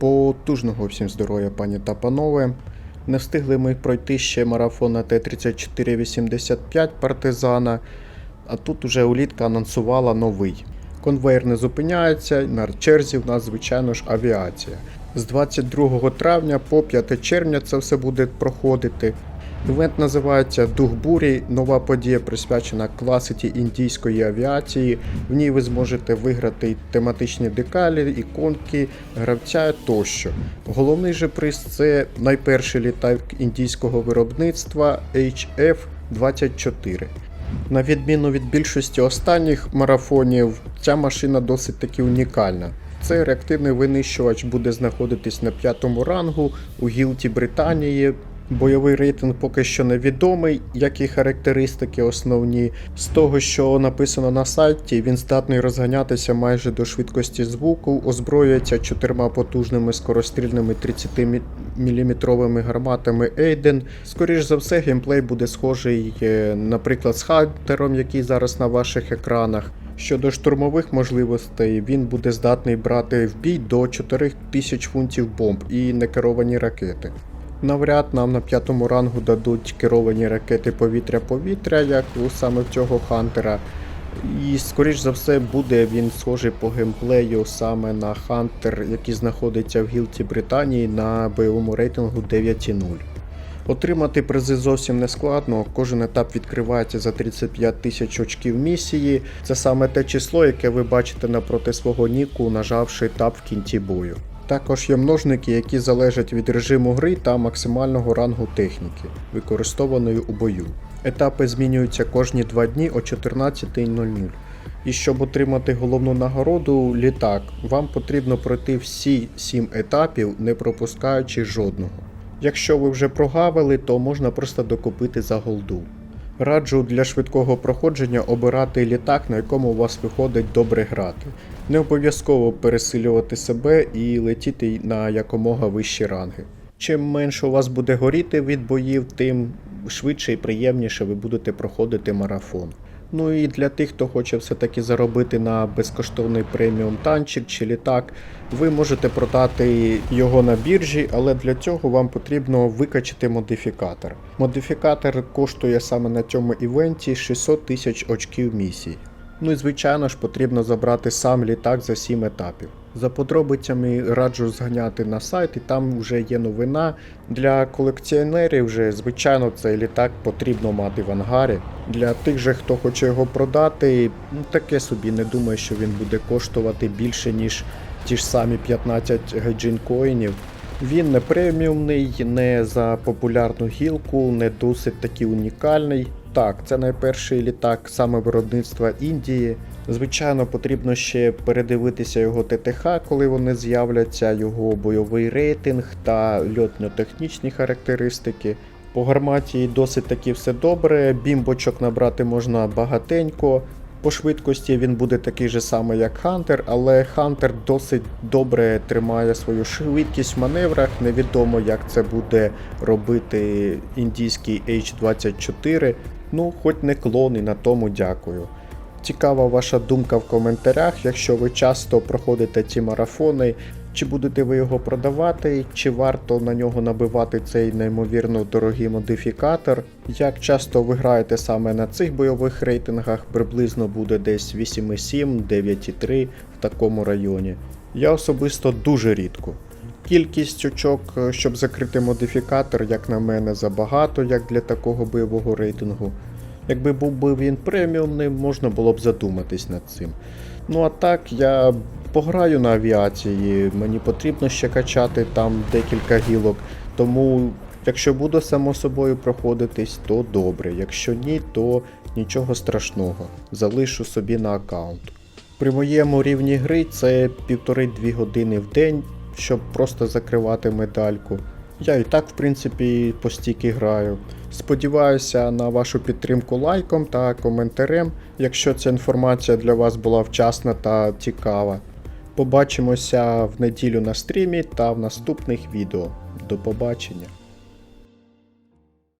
Потужного всім здоров'я, пані та панове. Не встигли ми пройти ще марафон на Т-3485 партизана, а тут уже улітка анонсувала новий. Конвейер не зупиняється, на черзі в нас, звичайно ж, авіація. З 22 травня по 5 червня це все буде проходити. Івент називається Дух бурі. Нова подія присвячена класиті індійської авіації. В ній ви зможете виграти тематичні декалі, іконки, гравця тощо. Головний же приз це найперший літак індійського виробництва HF-24. На відміну від більшості останніх марафонів, ця машина досить таки унікальна. Цей реактивний винищувач буде знаходитись на п'ятому рангу у гілті Британії. Бойовий рейтинг поки що невідомий, як і характеристики основні. З того, що написано на сайті, він здатний розганятися майже до швидкості звуку, озброюється чотирма потужними скорострільними 30-мм гарматами Ейден. Скоріш за все, геймплей буде схожий, е, наприклад, з Хантером, який зараз на ваших екранах. Щодо штурмових можливостей, він буде здатний брати в бій до 4000 фунтів бомб і некеровані ракети. Навряд нам на п'ятому рангу дадуть керовані ракети повітря-повітря, як у саме цього Хантера. І, скоріш за все, буде він схожий по геймплею саме на Хантер, який знаходиться в гілці Британії на бойовому рейтингу 9.0. Отримати призи зовсім не складно. Кожен етап відкривається за 35 тисяч очків місії. Це саме те число, яке ви бачите напроти свого ніку, нажавши етап в кінці бою. Також є множники, які залежать від режиму гри та максимального рангу техніки, використованої у бою. Етапи змінюються кожні 2 дні о 14.00. І щоб отримати головну нагороду літак, вам потрібно пройти всі 7 етапів, не пропускаючи жодного. Якщо ви вже прогавили, то можна просто докупити за голду. Раджу для швидкого проходження обирати літак, на якому у вас виходить добре грати. Не обов'язково пересилювати себе і летіти на якомога вищі ранги. Чим менше у вас буде горіти від боїв, тим швидше і приємніше ви будете проходити марафон. Ну і для тих, хто хоче все-таки заробити на безкоштовний преміум танчик чи літак, ви можете продати його на біржі, але для цього вам потрібно викачати модифікатор. Модифікатор коштує саме на цьому івенті 600 тисяч очків місій. Ну і звичайно ж потрібно забрати сам літак за 7 етапів. За подробицями раджу зганяти на сайт, і там вже є новина. Для колекціонерів вже, звичайно, цей літак потрібно мати в ангарі. Для тих же, хто хоче його продати, ну таке собі не думаю, що він буде коштувати більше, ніж ті ж самі 15 гайджин коїнів. Він не преміумний, не за популярну гілку, не досить таки унікальний. Так, це найперший літак саме виробництва Індії. Звичайно, потрібно ще передивитися його ТТХ, коли вони з'являться, його бойовий рейтинг та льотно-технічні характеристики. По гарматі досить таки все добре, бімбочок набрати можна багатенько. По швидкості він буде такий же самий, як Хантер, але Хантер досить добре тримає свою швидкість в маневрах. Невідомо, як це буде робити індійський H24. Ну, хоч не клон, і на тому дякую. Цікава ваша думка в коментарях, якщо ви часто проходите ці марафони, чи будете ви його продавати, чи варто на нього набивати цей неймовірно дорогий модифікатор. Як часто ви граєте саме на цих бойових рейтингах, приблизно буде десь 8,7, 9,3 в такому районі. Я особисто дуже рідко. Кількість очок, е, щоб закрити модифікатор, як на мене, забагато, як для такого бойового рейтингу. Якби був би він преміумним, можна було б задуматись над цим. Ну а так, я пограю на авіації, мені потрібно ще качати там декілька гілок. Тому, якщо буду само собою проходитись, то добре. Якщо ні, то нічого страшного. Залишу собі на аккаунт. При моєму рівні гри це півтори-дві години в день, щоб просто закривати медальку. Я і так, в принципі, постійки граю. Сподіваюся на вашу підтримку лайком та коментарем, якщо ця інформація для вас була вчасна та цікава. Побачимося в неділю на стрімі та в наступних відео. До побачення!